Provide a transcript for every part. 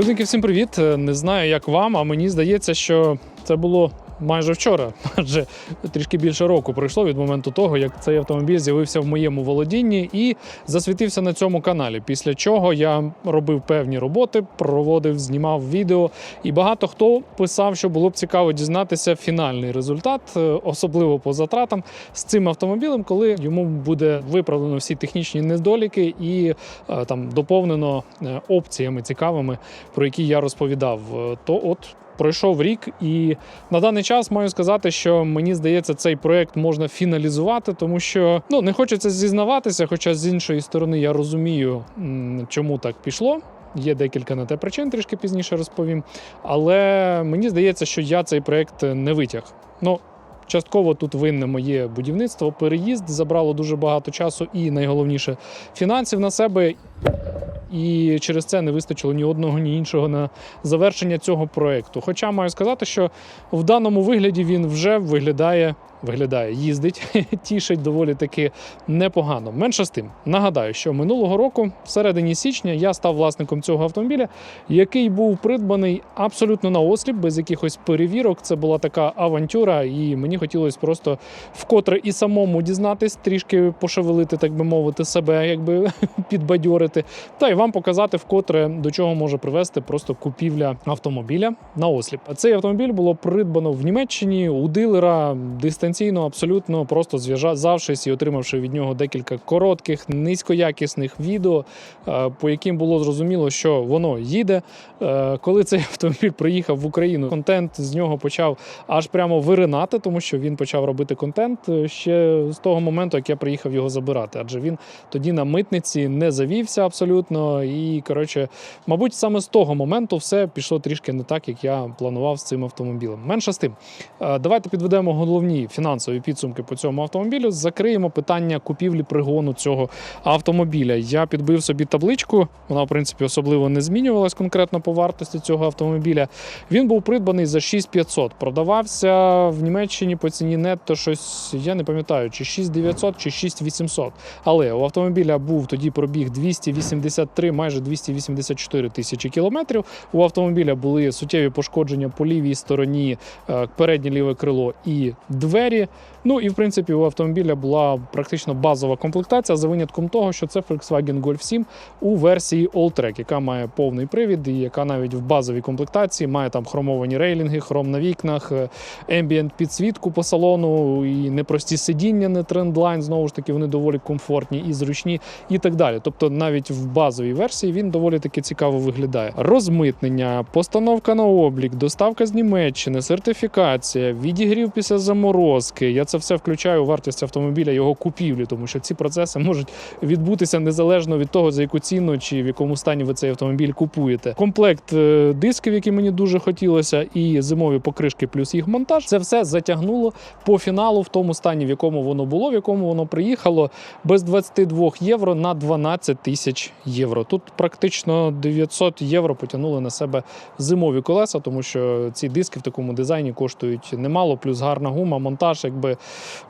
Людники, всім привіт! Не знаю, як вам, а мені здається, що це було майже вчора, адже трішки більше року пройшло від моменту того, як цей автомобіль з'явився в моєму володінні і засвітився на цьому каналі. Після чого я робив певні роботи, проводив, знімав відео, і багато хто писав, що було б цікаво дізнатися фінальний результат, е, особливо по затратам з цим автомобілем, коли йому буде виправлено всі технічні недоліки і е, там доповнено е, опціями цікавими, про які я розповідав. То от. Пройшов рік, і на даний час маю сказати, що мені здається, цей проект можна фіналізувати, тому що ну не хочеться зізнаватися. Хоча з іншої сторони я розумію, чому так пішло. Є декілька на те причин, трішки пізніше розповім. Але мені здається, що я цей проект не витяг. Ну, частково тут винне моє будівництво, переїзд забрало дуже багато часу і найголовніше фінансів на себе. І через це не вистачило ні одного, ні іншого на завершення цього проекту. Хоча маю сказати, що в даному вигляді він вже виглядає, виглядає, їздить, тішить доволі таки непогано. Менше з тим, нагадаю, що минулого року, в середині січня, я став власником цього автомобіля, який був придбаний абсолютно на осліп, без якихось перевірок. Це була така авантюра, і мені хотілося просто вкотре і самому дізнатись, трішки пошевелити, так би мовити, себе, якби підбадьорити, та й вам показати вкотре до чого може привести просто купівля автомобіля на осліп. А Цей автомобіль було придбано в Німеччині у дилера дистанційно, абсолютно просто зв'язавшись і отримавши від нього декілька коротких, низькоякісних відео, е, по яким було зрозуміло, що воно їде. Е, Коли цей автомобіль приїхав в Україну, контент з нього почав аж прямо виринати, тому що він почав робити контент е, ще з того моменту, як я приїхав його забирати. Адже він тоді на митниці не завівся абсолютно. І коротше, мабуть, саме з того моменту все пішло трішки не так, як я планував з цим автомобілем. Менше з тим, давайте підведемо головні фінансові підсумки по цьому автомобілю. Закриємо питання купівлі пригону цього автомобіля. Я підбив собі табличку. Вона, в принципі, особливо не змінювалась конкретно по вартості цього автомобіля. Він був придбаний за 6500. Продавався в Німеччині по ціні нетто щось, я не пам'ятаю, чи 6900, чи 6800. Але у автомобіля був тоді пробіг 283, майже 284 тисячі кілометрів. У автомобіля були суттєві пошкодження по лівій стороні, е, переднє ліве крило і двері. Ну і в принципі у автомобіля була практично базова комплектація за винятком того, що це Volkswagen Golf 7 у версії Alltrack, яка має повний привід, і яка навіть в базовій комплектації має там хромовані рейлінги, хром на вікнах, ембієнт підсвітку по салону, і непрості сидіння, не трендлайн. Знову ж таки, вони доволі комфортні і зручні, і так далі. Тобто, навіть в базовій версії він доволі таки цікаво виглядає. Розмитнення, постановка на облік, доставка з Німеччини, сертифікація, відігрів після заморозки. Я це все включаю у вартість автомобіля, його купівлі, тому що ці процеси можуть відбутися незалежно від того, за яку ціну чи в якому стані ви цей автомобіль купуєте. Комплект е, дисків, які мені дуже хотілося, і зимові покришки, плюс їх монтаж. Це все затягнуло по фіналу в тому стані, в якому воно було, в якому воно приїхало, без 22 євро на 12 тисяч євро. Тут практично 900 євро потягнули на себе зимові колеса, тому що ці диски в такому дизайні коштують немало, плюс гарна гума, монтаж, якби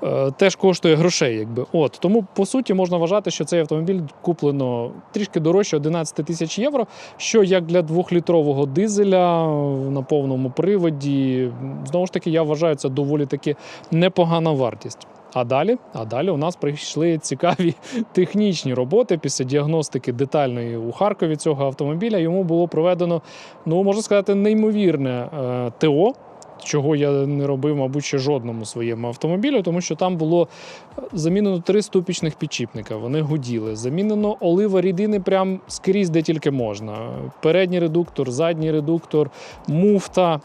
е, теж коштує грошей. Якби от тому по суті можна вважати, що цей автомобіль куплено трішки дорожче 11 тисяч євро. Що як для двохлітрового дизеля на повному приводі, знову ж таки, я вважаю це доволі таки непогана вартість. А далі, а далі у нас прийшли цікаві технічні роботи після діагностики детальної у Харкові цього автомобіля. Йому було проведено, ну можна сказати, неймовірне е, ТО. Чого я не робив, мабуть, ще жодному своєму автомобілю, тому що там було замінено три ступічних підчіпника. Вони гуділи. Замінено олива рідини прям скрізь, де тільки можна. Передній редуктор, задній редуктор, муфта,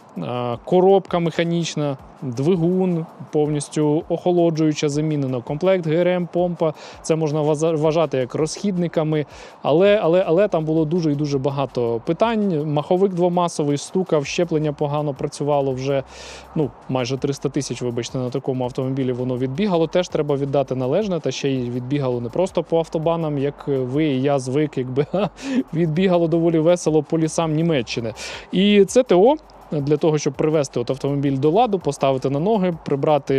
коробка механічна, двигун повністю охолоджуюча замінено. Комплект ГРМ, помпа. Це можна вважати як розхідниками. Але, але, але там було дуже і дуже багато питань. Маховик двомасовий стукав, щеплення погано працювало вже ну, майже 300 тисяч, вибачте, на такому автомобілі воно відбігало. Теж треба віддати належне, та ще й відбігало не просто по автобанам, як ви і я звик, якби відбігало доволі весело по лісам Німеччини. І це ТО для того, щоб привести от автомобіль до ладу, поставити на ноги, прибрати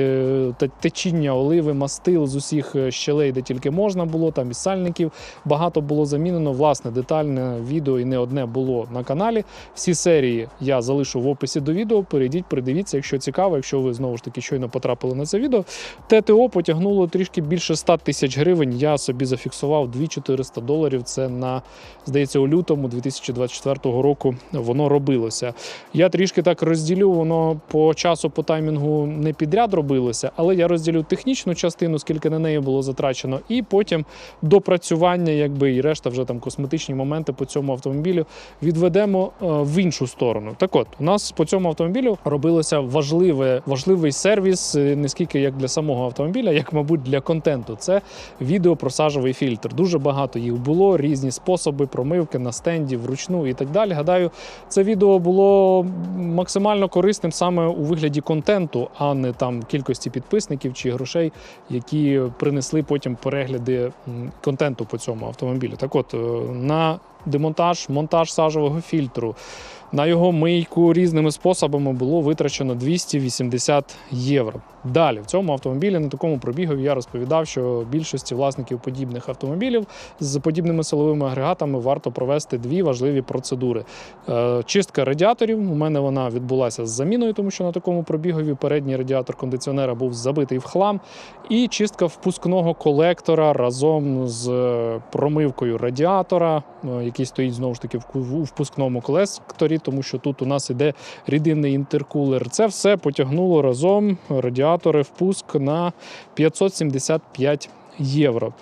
е, течіння оливи, мастил з усіх е, щелей, де тільки можна було, там із сальників багато було замінено. Власне, детальне відео і не одне було на каналі. Всі серії я залишу в описі до відео. Перейдіть, передивіться, якщо цікаво, якщо ви знову ж таки щойно потрапили на це відео. ТТО потягнуло трішки більше 100 тисяч гривень. Я собі зафіксував 2400 доларів. Це на здається у лютому 2024 року воно робилося. Я трішки так розділю, воно по часу, по таймінгу не підряд робилося, але я розділю технічну частину, скільки на неї було затрачено, і потім допрацювання, якби і решта вже там косметичні моменти по цьому автомобілю відведемо е, в іншу сторону. Так от, у нас по цьому автомобілю робилося важливе, важливий сервіс, е, не скільки як для самого автомобіля, як, мабуть, для контенту. Це відеопросажовий фільтр. Дуже багато їх було, різні способи промивки на стенді, вручну і так далі. Гадаю, це відео було максимально корисним саме у вигляді контенту, а не там кількості підписників чи грошей, які принесли потім перегляди контенту по цьому автомобілю. Так от, е, на демонтаж, монтаж сажового фільтру. На його мийку різними способами було витрачено 280 євро. Далі в цьому автомобілі на такому пробігові я розповідав, що більшості власників подібних автомобілів з подібними силовими агрегатами варто провести дві важливі процедури: Е, чистка радіаторів. У мене вона відбулася з заміною, тому що на такому пробігові передній радіатор кондиціонера був забитий в хлам, і чистка впускного колектора разом з е, промивкою радіатора, е, який стоїть знову ж таки в впускному колекторі, тому що тут у нас іде рідинний інтеркулер. Це все потягнуло разом радіатори впуск на 575 євро.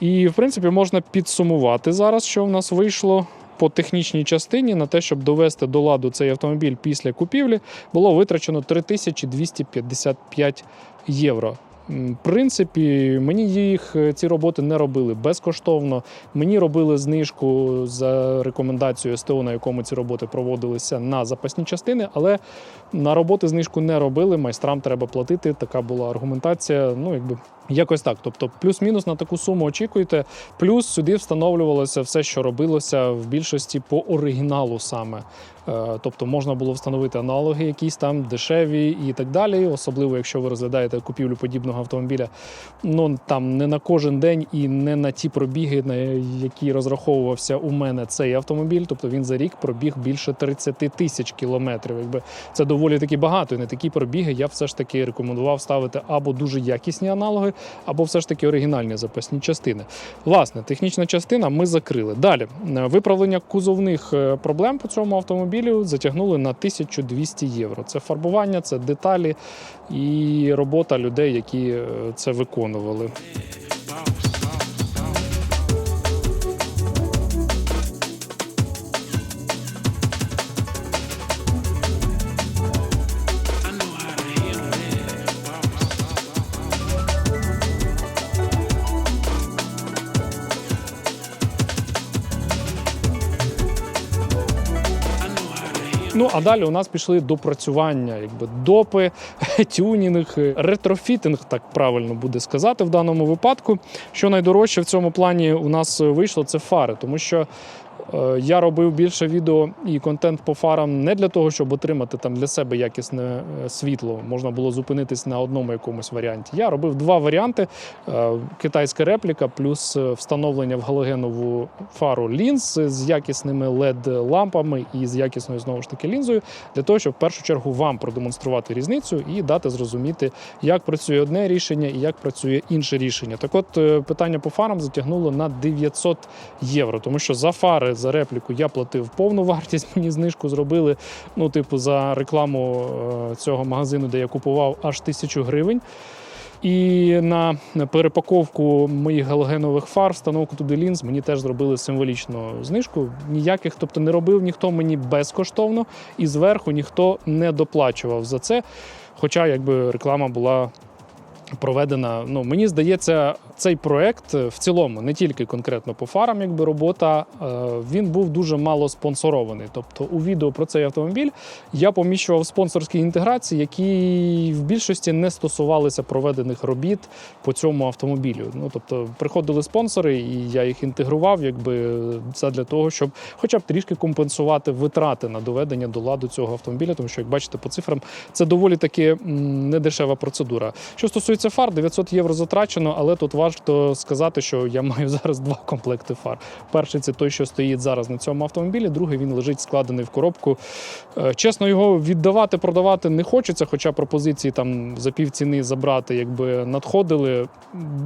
І, в принципі, можна підсумувати зараз, що в нас вийшло. По технічній частині на те, щоб довести до ладу цей автомобіль після купівлі, було витрачено 3255 євро. Принципі, мені їх е, ці роботи не робили безкоштовно. Мені робили знижку за рекомендацією СТО, на якому ці роботи проводилися на запасні частини, але на роботи знижку не робили. Майстрам треба платити. Така була аргументація. Ну, якби якось так. Тобто, плюс-мінус на таку суму очікуйте. Плюс сюди встановлювалося все, що робилося в більшості по оригіналу саме. Е, Тобто можна було встановити аналоги, якісь там дешеві і так далі. Особливо, якщо ви розглядаєте купівлю подібного автомобіля, ну там не на кожен день і не на ті пробіги, на які розраховувався у мене цей автомобіль. Тобто він за рік пробіг більше 30 тисяч кілометрів. Якби це доволі таки багато. І на такі пробіги я все ж таки рекомендував ставити або дуже якісні аналоги, або все ж таки оригінальні запасні частини. Власне, технічна частина ми закрили. Далі виправлення кузовних е, проблем по цьому автомобілю затягнули на 1200 євро. Це фарбування, це деталі і робота людей, які е, це виконували. А далі у нас пішли допрацювання, якби допи, тюнінг, ретрофітинг, так правильно буде сказати в даному випадку. Що найдорожче в цьому плані у нас вийшло, це фари, тому що. Е, Я робив більше відео і контент по фарам не для того, щоб отримати там для себе якісне е, світло. Можна було зупинитись на одному якомусь варіанті. Я робив два варіанти: Е, китайська репліка, плюс встановлення в галогенову фару лінз з якісними led лампами і з якісною знову ж таки лінзою, для того, щоб в першу чергу вам продемонструвати різницю і дати зрозуміти, як працює одне рішення і як працює інше рішення. Так, от питання по фарам затягнуло на 900 євро, тому що за фари за репліку я платив повну вартість. Мені знижку зробили. Ну, типу, за рекламу е, цього магазину, де я купував, аж тисячу гривень. І на перепаковку моїх галогенових фар, встановку туди лінз, мені теж зробили символічну знижку. Ніяких, тобто не робив ніхто мені безкоштовно, і зверху ніхто не доплачував за це. Хоча якби реклама була проведена. Ну мені здається, цей проект е, в цілому, не тільки конкретно по фарам, якби робота, е, він був дуже мало спонсорований. Тобто у відео про цей автомобіль я поміщував спонсорські інтеграції, які в більшості не стосувалися проведених робіт по цьому автомобілю. Ну тобто приходили спонсори, і я їх інтегрував, якби це для того, щоб хоча б трішки компенсувати витрати на доведення до ладу цього автомобіля, тому що, як бачите, по цифрам це доволі таки недешева процедура. Що стосується фар, 900 євро затрачено, але тут варто сказати, що я маю зараз два комплекти фар. Перший це той, що стоїть зараз на цьому автомобілі. Другий він лежить складений в коробку. Е, Чесно, його віддавати, продавати не хочеться, хоча пропозиції там за півціни забрати, якби надходили.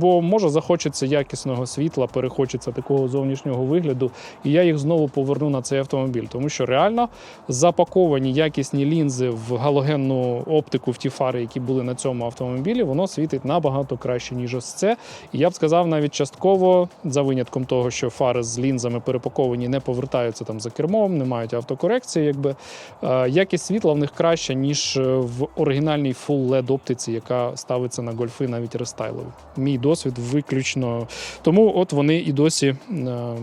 Бо може захочеться якісного світла, перехочеться такого зовнішнього вигляду, і я їх знову поверну на цей автомобіль, тому що реально запаковані якісні лінзи в галогенну оптику в ті фари, які були на цьому автомобілі, воно світить набагато краще, ніж ось це. Я б сказав, навіть частково, за винятком того, що фари з лінзами перепаковані, не повертаються там за кермом, не мають автокорекції. Якби е, якість світла в них краща, ніж е, в оригінальній Full LED оптиці, яка ставиться на гольфи навіть рестайлові. Мій досвід виключно. Тому от вони і досі е,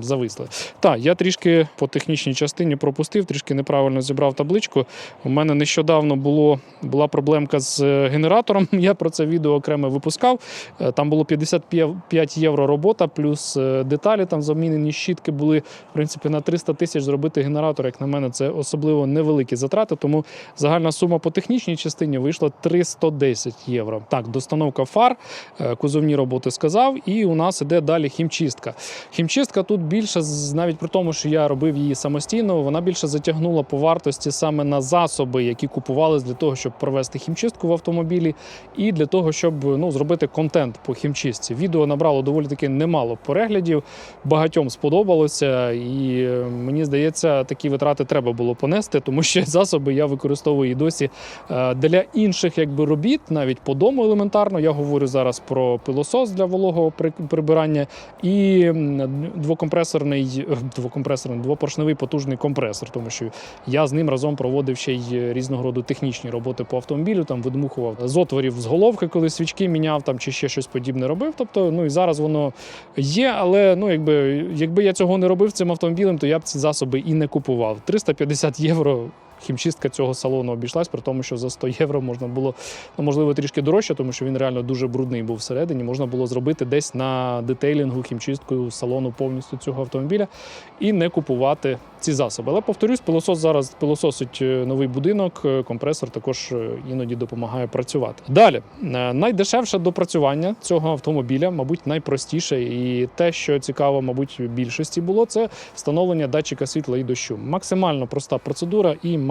зависли. Так, я трішки по технічній частині пропустив, трішки неправильно зібрав табличку. У мене нещодавно було, була проблемка з генератором. Я про це відео окремо випускав. Там було 55 євро робота, плюс е, деталі там замінені щітки були. В принципі, на 300 тисяч зробити генератор, як на мене, це особливо невеликі затрати. Тому загальна сума по технічній частині вийшла 310 євро. Так, достановка фар, е, кузовні роботи сказав, і у нас іде далі хімчистка. Хімчистка тут більше, навіть при тому, що я робив її самостійно, вона більше затягнула по вартості саме на засоби, які купувались для того, щоб провести хімчистку в автомобілі, і для того, щоб ну, зробити контент по хімчистці. Відео набрало доволі таки немало переглядів, багатьом сподобалося, і е, мені здається, такі витрати треба було понести, тому що засоби я використовую і досі е, для інших якби робіт, навіть по дому елементарно. Я говорю зараз про пилосос для вологого прибирання і двокомпресорний, е, двокомпресорний, двопоршневий потужний компресор, тому що я з ним разом проводив ще й різного роду технічні роботи по автомобілю, там видмухував з отворів з головки, коли свічки міняв там чи ще щось подібне робив. Тобто, ну і зараз воно є, але ну якби якби я цього не робив цим автомобілем, то я б ці засоби і не купував. 350 євро. Хімчистка цього салону обійшлась, при тому, що за 100 євро можна було, ну можливо, трішки дорожче, тому що він реально дуже брудний був всередині. Можна було зробити десь на детейлінгу хімчистку салону повністю цього автомобіля і не купувати ці засоби. Але повторюсь, пилосос зараз пилососить е, новий будинок, е, компресор також е, іноді допомагає працювати. Далі найдешевше допрацювання цього автомобіля, мабуть, найпростіше, і те, що цікаво, мабуть, більшості було, це встановлення датчика світла і дощу. Максимально проста процедура і максимально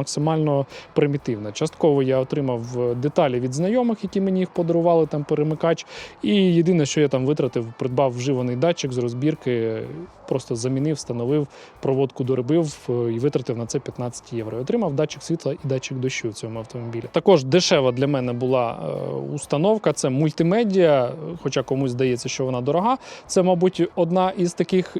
примітивна. Частково я отримав е, деталі від знайомих, які мені їх подарували, там перемикач. І єдине, що я там витратив, придбав вживаний датчик з розбірки, просто замінив, встановив, проводку доробив е, і витратив на це 15 євро. І отримав датчик світла і датчик дощу в цьому автомобілі. Також дешева для мене була е, установка. Це мультимедіа, хоча комусь здається, що вона дорога. Це, мабуть, одна із таких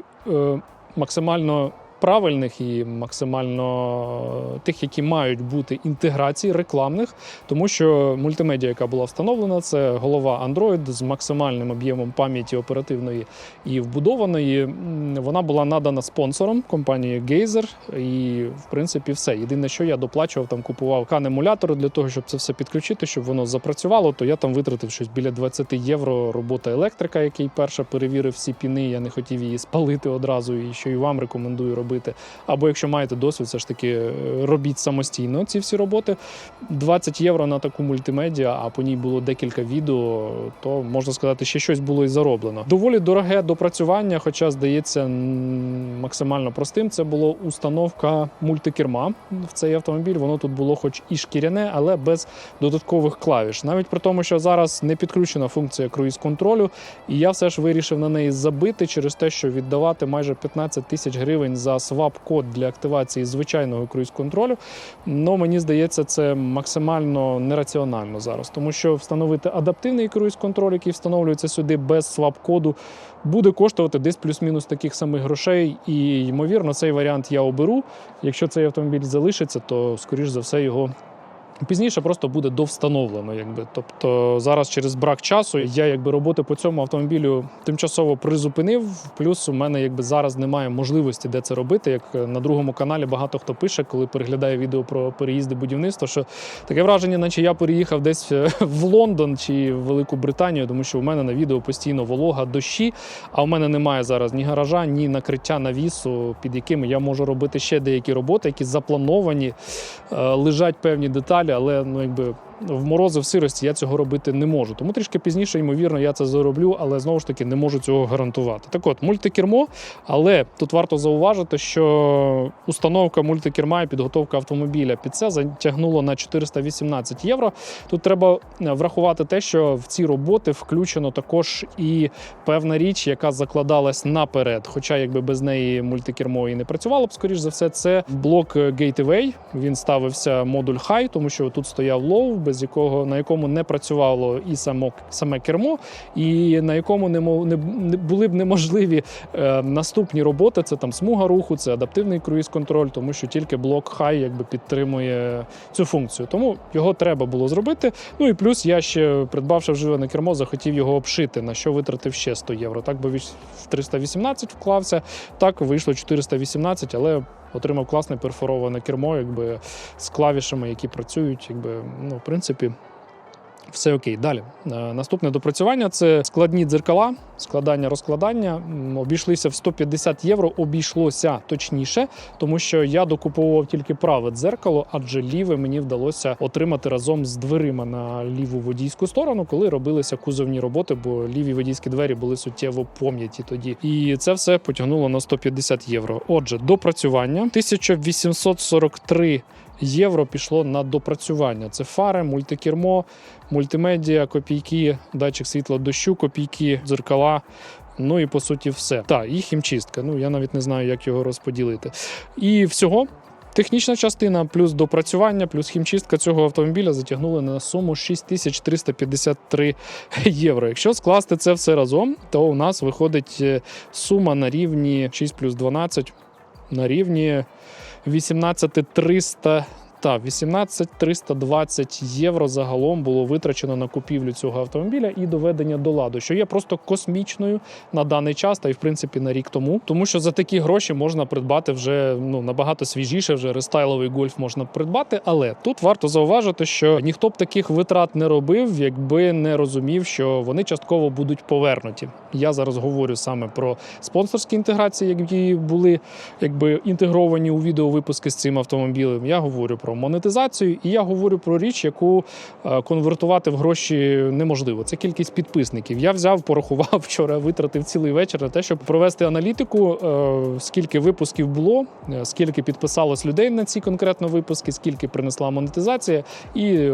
максимально. Правильних і максимально тих, які мають бути інтеграцій рекламних, тому що мультимедіа, яка була встановлена, це голова Android з максимальним об'ємом пам'яті оперативної і вбудованої. Вона була надана спонсором компанії Geyser, і в принципі все. Єдине, що я доплачував, там купував кан емулятор для того, щоб це все підключити, щоб воно запрацювало. То я там витратив щось біля 20 євро робота електрика, який перша перевірив всі піни. Я не хотів її спалити одразу, і що і вам рекомендую робити. Або якщо маєте досвід, все ж таки е, робіть самостійно ці всі роботи. 20 євро на таку мультимедіа, а по ній було декілька відео, то можна сказати, ще щось було і зароблено. Доволі дороге допрацювання, хоча здається максимально простим. Це було установка мультикерма в цей автомобіль. Воно тут було, хоч і шкіряне, але без додаткових клавіш. Навіть при тому, що зараз не підключена функція круїз-контролю, і я все ж вирішив на неї забити через те, що віддавати майже 15 тисяч гривень за свап-код для активації звичайного круїз-контролю. Ну мені здається, це максимально нераціонально зараз, тому що встановити адаптивний круїз-контроль, який встановлюється сюди без свап-коду, буде коштувати десь плюс-мінус таких самих грошей. І ймовірно, цей варіант я оберу. Якщо цей автомобіль залишиться, то скоріш за все його Пізніше просто буде довстановлено, якби. Тобто зараз через брак часу я якби роботи по цьому автомобілю тимчасово призупинив. Плюс у мене якби зараз немає можливості де це робити. Як на другому каналі багато хто пише, коли переглядає відео про переїзди будівництва, що таке враження, наче я переїхав десь е, в Лондон чи в Велику Британію, тому що у мене на відео постійно волога, дощі. А у мене немає зараз ні гаража, ні накриття навісу, під якими я можу робити ще деякі роботи, які заплановані, е, лежать певні деталі, але ну якби. В морози в сирості я цього робити не можу. Тому трішки пізніше, ймовірно, я це зроблю, але знову ж таки не можу цього гарантувати. Так от, мультикермо, але тут варто зауважити, що установка мультикерма і підготовка автомобіля під це затягнуло на 418 євро. Тут треба е, врахувати те, що в ці роботи включено також і певна річ, яка закладалась наперед. Хоча, якби без неї мультикермо і не працювало б, скоріш за все, це блок Gateway. Він ставився модуль High, тому що тут стояв Low, без якого на якому не працювало і само саме кермо, і на якому не, не, були б неможливі е, наступні роботи. Це там смуга руху, це адаптивний круїз-контроль, тому що тільки блок High якби підтримує цю функцію. Тому його треба було зробити. Ну і плюс я ще придбавши вживане кермо, захотів його обшити, на що витратив ще 100 євро. Так би в 318 вклався, так вийшло 418, але отримав класне перфороване кермо, якби з клавішами, які працюють, якби ну, в принципі. Все окей. Далі. Е, Наступне допрацювання це складні дзеркала, складання, розкладання. Обійшлися в 150 євро. Обійшлося точніше, тому що я докуповував тільки праве дзеркало, адже ліве мені вдалося отримати разом з дверима на ліву водійську сторону, коли робилися кузовні роботи, бо ліві водійські двері були суттєво пом'яті тоді. І це все потягнуло на 150 євро. Отже, допрацювання 1843 євро пішло на допрацювання. Це фари, мультикермо, мультимедіа, копійки, датчик світла дощу, копійки, дзеркала. Ну і по суті, все. Так, і хімчистка. Ну я навіть не знаю, як його розподілити. І всього. Технічна частина плюс допрацювання, плюс хімчистка цього автомобіля затягнули на суму 6353 євро. Якщо скласти це все разом, то у нас виходить е, сума на рівні 6 плюс 12 на рівні 18300 та 18320 євро загалом було витрачено на купівлю цього автомобіля і доведення до ладу, що є просто космічною на даний час, та й в принципі на рік тому. Тому що за такі гроші можна придбати вже ну набагато свіжіше, вже рестайловий гольф можна придбати. Але тут варто зауважити, що ніхто б таких витрат не робив, якби не розумів, що вони частково будуть повернуті. Я зараз говорю саме про спонсорські інтеграції, які були якби інтегровані у відеовипуски з цим автомобілем. Я говорю про монетизацію, і я говорю про річ, яку е, конвертувати в гроші неможливо. Це кількість підписників. Я взяв, порахував вчора, витратив цілий вечір на те, щоб провести аналітику, е, скільки випусків було, е, скільки підписалось людей на ці конкретно випуски, скільки принесла монетизація, і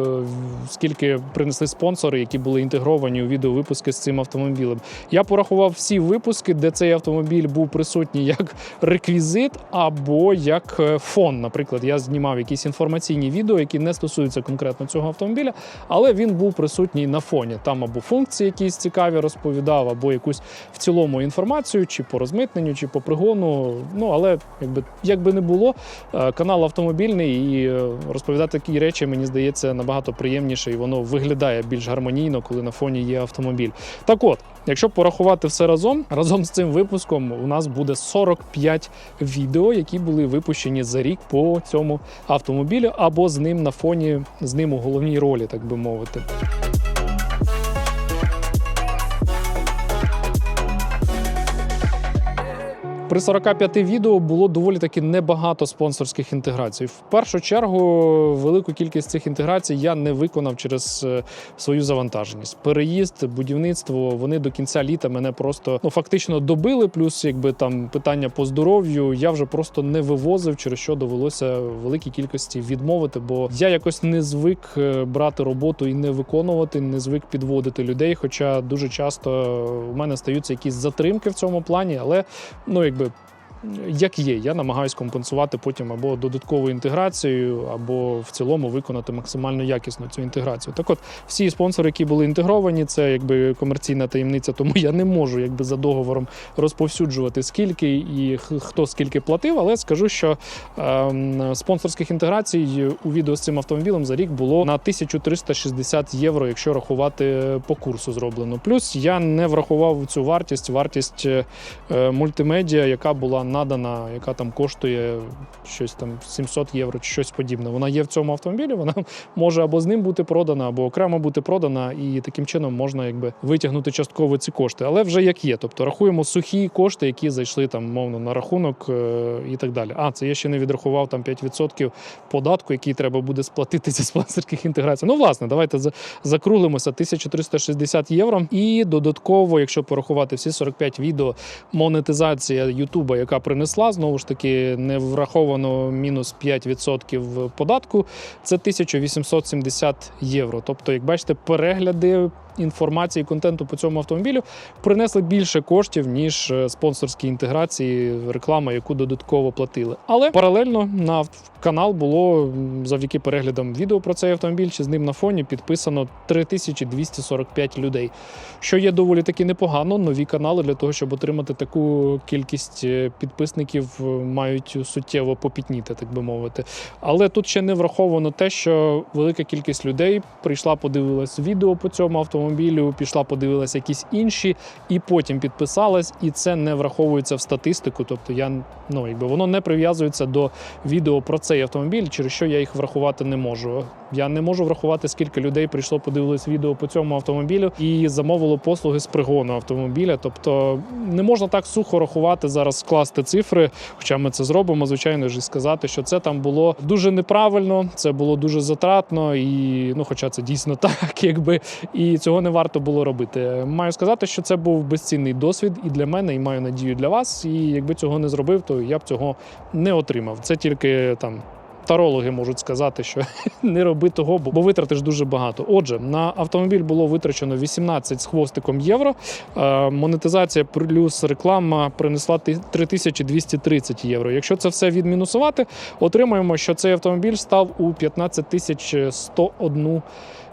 скільки принесли спонсори, які були інтегровані у відеовипуски з цим автомобілем. Я порахував всі випуски, де цей автомобіль був присутній як реквізит або як фон. Наприклад, я знімав якісь інформаційні відео, які не стосуються конкретно цього автомобіля, але він був присутній на фоні. Там або функції якісь цікаві розповідав, або якусь в цілому інформацію, чи по розмитненню, чи по пригону. Ну але якби як би не було, е, канал автомобільний і е, розповідати такі речі, мені здається, набагато приємніше, і воно виглядає більш гармонійно, коли на фоні є автомобіль. Так от, якщо порахувати все разом, разом з цим випуском у нас буде 45 відео, які були випущені за рік по цьому автомобілю, або з ним на фоні, з ним у головній ролі, так би мовити. При 45 відео було доволі таки небагато спонсорських інтеграцій. В першу чергу, велику кількість цих інтеграцій я не виконав через е, свою завантаженість. Переїзд, будівництво вони до кінця літа мене просто ну фактично добили. Плюс, якби там питання по здоров'ю, я вже просто не вивозив, через що довелося великій кількості відмовити. Бо я якось не звик е, брати роботу і не виконувати, не звик підводити людей. Хоча дуже часто у мене стаються якісь затримки в цьому плані, але ну якби як є. Я намагаюсь компенсувати потім або додатковою інтеграцією, або в цілому виконати максимально якісно цю інтеграцію. Так от, всі спонсори, які були інтегровані, це якби комерційна таємниця, тому я не можу якби за договором розповсюджувати скільки і хто скільки платив. Але скажу, що ем, спонсорських інтеграцій у відео з цим автомобілем за рік було на 1360 євро, якщо рахувати по курсу зроблено. Плюс я не врахував цю вартість, вартість е, е, мультимедіа, яка була надана, яка там коштує щось там 700 євро чи щось подібне. Вона є в цьому автомобілі. Вона може або з ним бути продана, або окремо бути продана, і таким чином можна якби витягнути частково ці кошти. Але вже як є. Тобто рахуємо сухі кошти, які зайшли там мовно на рахунок е, і так далі. А це я ще не відрахував там 5% податку, який треба буде сплатити зі спонсорських інтеграцій. Ну, власне, давайте за- закруглимося 1360 євро. І додатково, якщо порахувати всі 45 відео, монетизація Ютуба, яка принесла, знову ж таки, не враховано мінус 5% податку, це 1870 євро. Тобто, як бачите, перегляди. Інформації контенту по цьому автомобілю принесли більше коштів ніж е, спонсорські інтеграції, реклама, яку додатково платили. Але паралельно на канал було завдяки переглядам відео про цей автомобіль, чи з ним на фоні підписано 3245 людей, що є доволі таки непогано. Нові канали для того, щоб отримати таку кількість е, підписників, е, мають суттєво попітніти, так би мовити. Але тут ще не враховано те, що велика кількість людей прийшла, подивилась відео по цьому автомобілю, пішла, подивилась якісь інші, і потім підписалась, і це не враховується в статистику. Тобто я ну якби воно не прив'язується до відео про цей автомобіль, через що я їх врахувати не можу. Я не можу врахувати, скільки людей прийшло, подивилось відео по цьому автомобілю і замовило послуги з пригону автомобіля. Тобто не можна так сухо рахувати зараз, скласти цифри. Хоча ми це зробимо, звичайно ж, і сказати, що це там було дуже неправильно, це було дуже затратно, і ну, хоча це дійсно так, якби і цього не варто було робити. Маю сказати, що це був безцінний досвід і для мене, і маю надію для вас. І якби цього не зробив, то я б цього не отримав. Це тільки там. Тарологи можуть сказати, що не роби того, бо витратиш дуже багато. Отже, на автомобіль було витрачено 18 з хвостиком євро. Е, Монетизація плюс реклама принесла 3230 євро. Якщо це все відмінусувати, отримаємо, що цей автомобіль став у 15 тисяч 101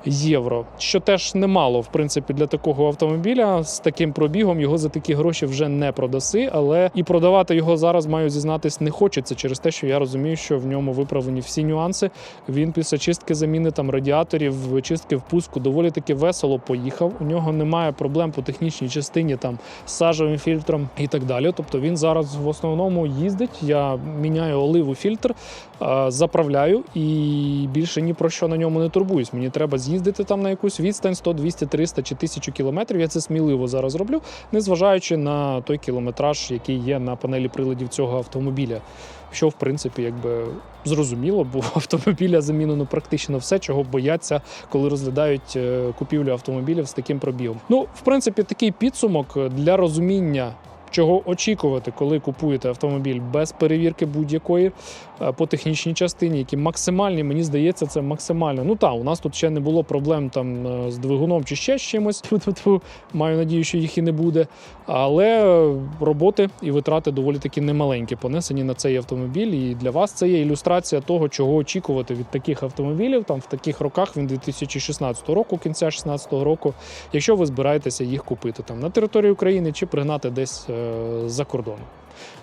євро, що теж немало, в принципі, для такого автомобіля з таким пробігом його за такі гроші вже не продаси, але і продавати його зараз маю зізнатись не хочеться через те, що я розумію, що в ньому виправлені всі нюанси. Він після чистки заміни там радіаторів, чистки впуску доволі таки весело поїхав. У нього немає проблем по технічній частині там з сажевим фільтром і так далі. Тобто він зараз в основному їздить. Я міняю оливу фільтр, заправляю і більше ні про що на ньому не турбуюсь. Мені треба з'їздити там на якусь відстань 100, 200, 300 чи 1000 кілометрів. Я це сміливо зараз роблю, незважаючи на той кілометраж, який є на панелі приладів цього автомобіля. Що в принципі якби зрозуміло, бо автомобіля замінено практично все, чого бояться, коли розглядають е, купівлю автомобілів з таким пробігом. Ну, в принципі, такий підсумок для розуміння. Чого очікувати, коли купуєте автомобіль без перевірки будь-якої е, по технічній частині, які максимальні, мені здається, це максимально. Ну так, у нас тут ще не було проблем там е, з двигуном чи ще з чимось. Маю надію, що їх і не буде. Але е, роботи і витрати доволі таки немаленькі понесені на цей автомобіль. І для вас це є ілюстрація того, чого очікувати від таких автомобілів. Там в таких роках він 2016 року, кінця 2016 року, якщо ви збираєтеся їх купити там на території України чи пригнати десь з-за кордону.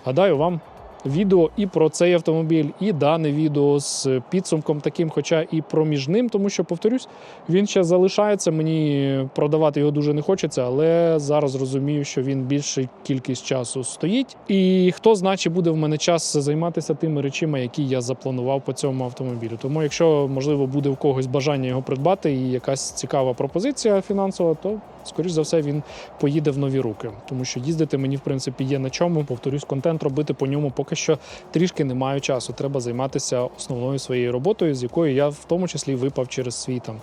Гадаю, вам. Відео і про цей автомобіль, і дане відео з підсумком таким, хоча і проміжним, тому що, повторюсь, він ще залишається. Мені продавати його дуже не хочеться, але зараз розумію, що він більшу кількість часу стоїть. І хто знає, чи буде в мене час займатися тими речами, які я запланував по цьому автомобілю. Тому, якщо можливо буде у когось бажання його придбати і якась цікава пропозиція фінансова, то скоріш за все він поїде в нові руки, тому що їздити мені в принципі є на чому. Повторюсь, контент робити по ньому поки що трішки не маю часу. Треба займатися основною своєю роботою, з якою я в тому числі випав через свій там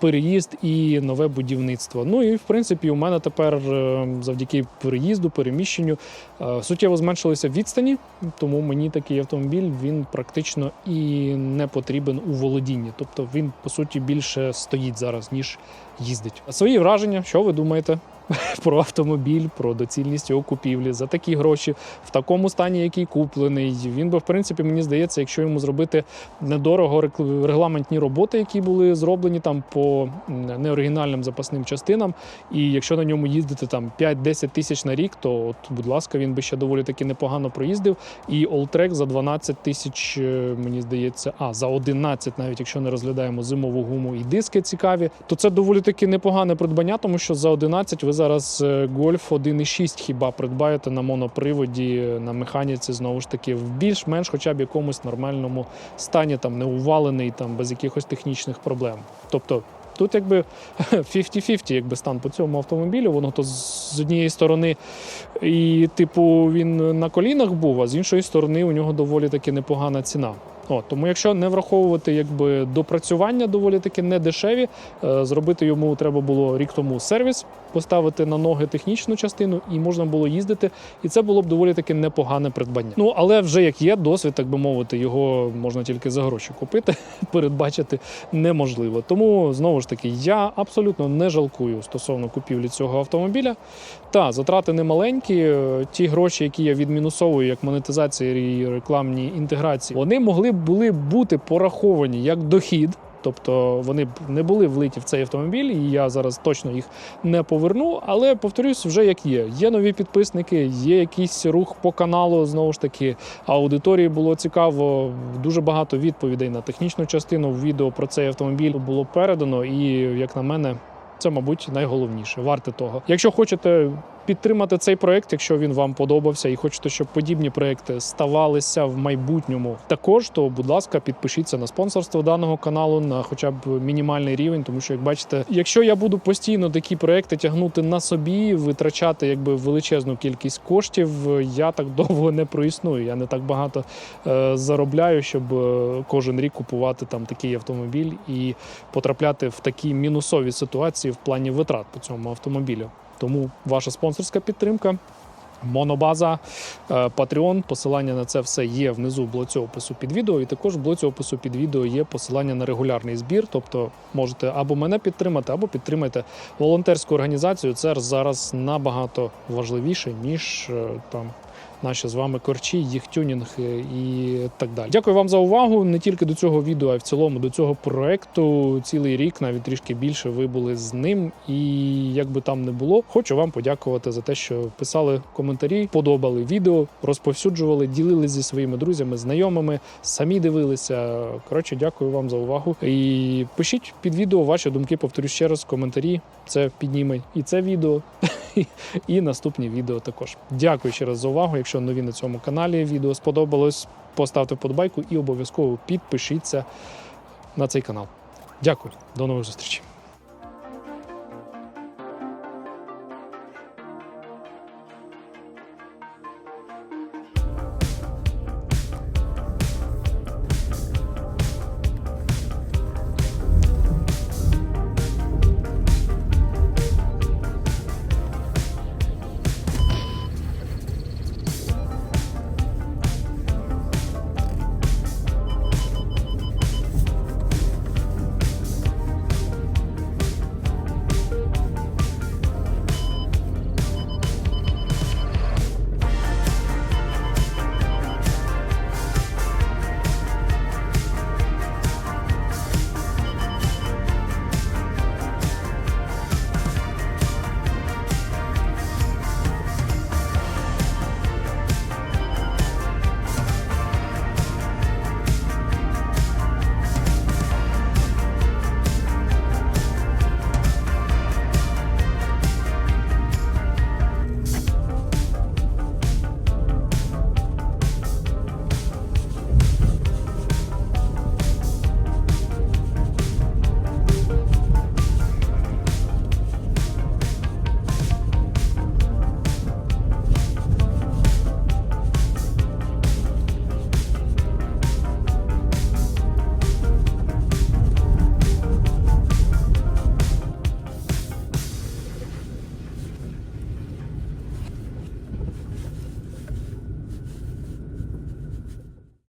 переїзд і нове будівництво. Ну і в принципі, у мене тепер е, завдяки переїзду, переміщенню е, суттєво зменшилися відстані, тому мені такий автомобіль він практично і не потрібен у володінні. Тобто він по суті більше стоїть зараз ніж їздить. Свої враження, що ви думаєте? про автомобіль, про доцільність його купівлі за такі гроші, в такому стані, який куплений. Він би, в принципі, мені здається, якщо йому зробити недорого регламентні роботи, які були зроблені там по неоригінальним запасним частинам, і якщо на ньому їздити там 5-10 тисяч на рік, то от, будь ласка, він би ще доволі таки непогано проїздив. І Alltrack за 12 тисяч, е, мені здається, а за 11, навіть якщо не розглядаємо зимову гуму і диски цікаві, то це доволі таки непогане придбання, тому що за 11 ви зараз е, Golf 1.6 хіба придбаєте на моноприводі, на механіці знову ж таки в більш-менш, хоча б якомусь нормальному стані, там не увалений, там без якихось технічних проблем. Тобто. Тут якби 50-50, якби стан по цьому автомобілю. Воно то з однієї сторони, і, типу, він на колінах був, а з іншої сторони у нього доволі таки непогана ціна. От, тому якщо не враховувати якби допрацювання доволі таки не дешеві, е, зробити йому треба було рік тому сервіс, поставити на ноги технічну частину, і можна було їздити. І це було б доволі таки непогане придбання. Ну але вже як є досвід, так би мовити, його можна тільки за гроші купити, передбачити неможливо. Тому знову ж таки я абсолютно не жалкую стосовно купівлі цього автомобіля. Та затрати немаленькі. Е, Ті гроші, які я відмінусовую як монетизація і рекламні інтеграції, вони могли б були бути пораховані як дохід. Тобто вони б не були влиті в цей автомобіль, і я зараз точно їх не поверну. Але повторюсь, вже як є. Є нові підписники, є якийсь рух по каналу. Знову ж таки, аудиторії було цікаво. Дуже багато відповідей на технічну частину відео про цей автомобіль було передано. І як на мене, це, мабуть, найголовніше. Варте того. Якщо хочете підтримати цей проект, якщо він вам подобався, і хочете, щоб подібні проекти ставалися в майбутньому, також то, будь ласка, підпишіться на спонсорство даного каналу на хоча б мінімальний рівень, тому що, як бачите, якщо я буду постійно такі проекти тягнути на собі, витрачати якби величезну кількість коштів, я так довго не проісную. Я не так багато е, заробляю, щоб е, кожен рік купувати там такий автомобіль і потрапляти в такі мінусові ситуації в плані витрат по цьому автомобілю. Тому ваша спонсорська підтримка. Монобаза, е, Patreon, посилання на це все є внизу в блоці опису під відео, і також в блоці опису під відео є посилання на регулярний збір. Тобто можете або мене підтримати, або підтримайте волонтерську організацію. Це зараз набагато важливіше, ніж е, там наші з вами корчі, їх тюнінг е, і так далі. Дякую вам за увагу. Не тільки до цього відео, а й в цілому до цього проекту. Цілий рік, навіть трішки більше, ви були з ним. І як би там не було, хочу вам подякувати за те, що писали коментарі, подобали відео, розповсюджували, ділилися зі своїми друзями, знайомими, самі дивилися. Коротше, дякую вам за увагу. І пишіть під відео ваші думки. Повторю ще раз, коментарі. Це підніме і це відео, і наступні відео також. Дякую ще раз за увагу. Якщо нові на цьому каналі відео сподобалось, поставте вподобайку і обов'язково підпишіться на цей канал. Дякую, до нових зустрічей.